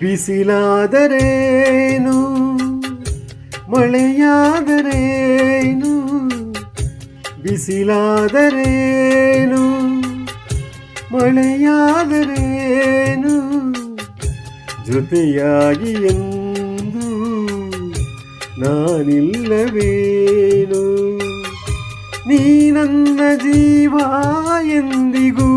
ಬಿಸಿಲಾದರೇನು? ಮಳೆಯಾದರೇನು? ಬಿಸಿಲಾದರೇನು? ಮಳೆಯಾದರೇನು? ಜೊತೆಯಾಗಿ ಎಂದು ನಾನಿಲ್ಲವೇನು? ನೀ ನನ್ನ ಜೀವ ಎಂದಿಗೂ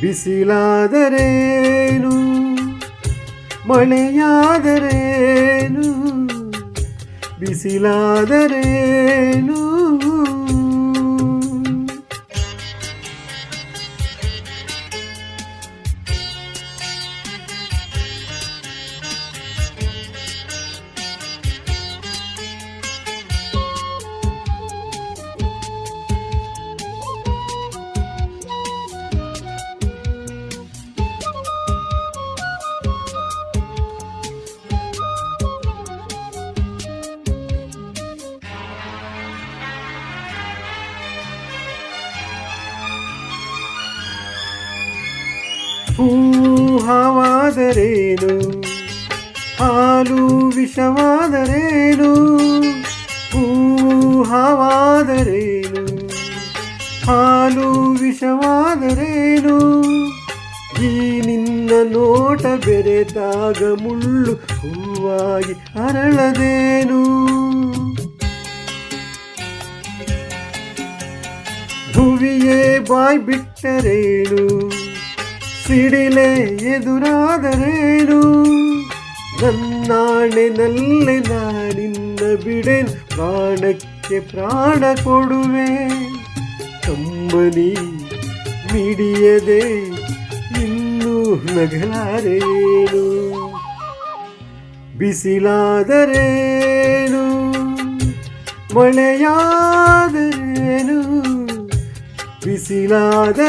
ಬಿಸಿಲಾದರೇನು? ಮಳೆಯಾದರೇನು? ಬಿಸಿಲಾದರೇನು? ಹೂಹವಾದರೇನು? ಹಾಲು ವಿಷವಾದರೇನು? ಹೂಹವಾದರೇನು? ಹಾಲು ವಿಷವಾದರೇನು? ಈ ನಿನ್ನ ನೋಟ ಬೆರೆತಾಗ ಮುಳ್ಳು ಹೂವಾಗಿ ಅರಳದೇನು? ಭುವಿಯೇ ಬಾಯ್ ಬಿಟ್ಟರೇನು? ಸಿಡಿಲೆ ಎದುರಾದರೇನು? ನನ್ನಾಣೆನಲ್ಲೇ ನಾನಿನ್ನ ಬಿಡೆನ್ ಪ್ರಾಣಕ್ಕೆ ಪ್ರಾಣ ಕೊಡುವೆ. ಕಂಬನಿ ಮಿಡಿಯದೆ ಇನ್ನೂ ನಗಲಾರೇನು ಬಿಸಿಲಾದರೇನು? ಮಳೆಯಾದರೇನು? ಬಿಸಿಲಾದರೇನು?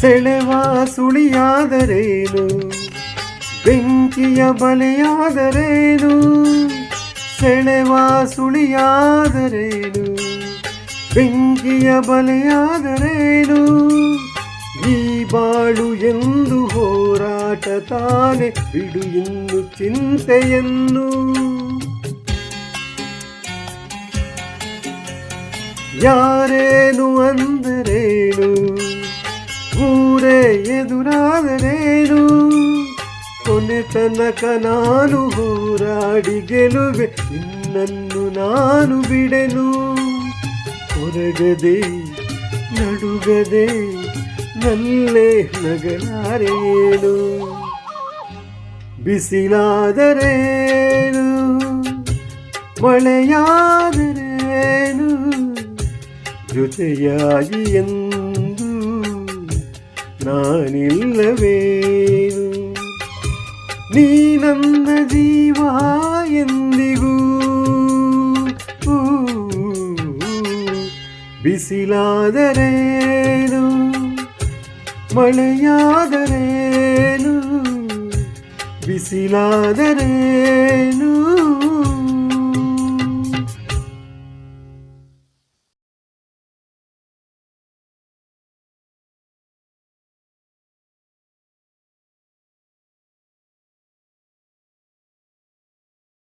ಸೆಳೆವ ಸುಳಿಯಾದರೇನು? ಬೆಂಕಿಯ ಬಲೆಯಾದರೇನು? ಸೆಳೆವ ಸುಳಿಯಾದರೇನು? ಬೆಂಕಿಯ ಬಲೆಯಾದರೇನು? ಈ ಬಾಳು ಎಂದು ಹೋರಾಟ ತಾನೆ ಬಿಡು ಇನ್ನು ಚಿಂತೆಯನ್ನು. ಯಾರೇನು ಅಂದರೇನು ಊರೇ ಎದುರಾದರೇನು ಕೊನೆ ತನಕ ನಾನು ಹೋರಾಡಿ ಗೆಲುವೆ ನಿನ್ನನ್ನು ನಾನು ಬಿಡೆನು? ಹೊರಗದೆ ನಡುಗದೆ, ನಲ್ಲೇ ನಗಲಾರೇನು ಬಿಸಿಲಾದರೇನು? ಮಳೆಯಾದರೇನು? ಜೊತೆಯಾಗಿ ಎಂದು ನಾನಿಲ್ಲವೇನು ನೀ ನನ್ನ ಜೀವ ಎಂದಿಗೂ ಬಿಸಿಲಾದರೇನು ಮಳೆಯಾದರೇನು ಬಿಸಿಲಾದರೇನು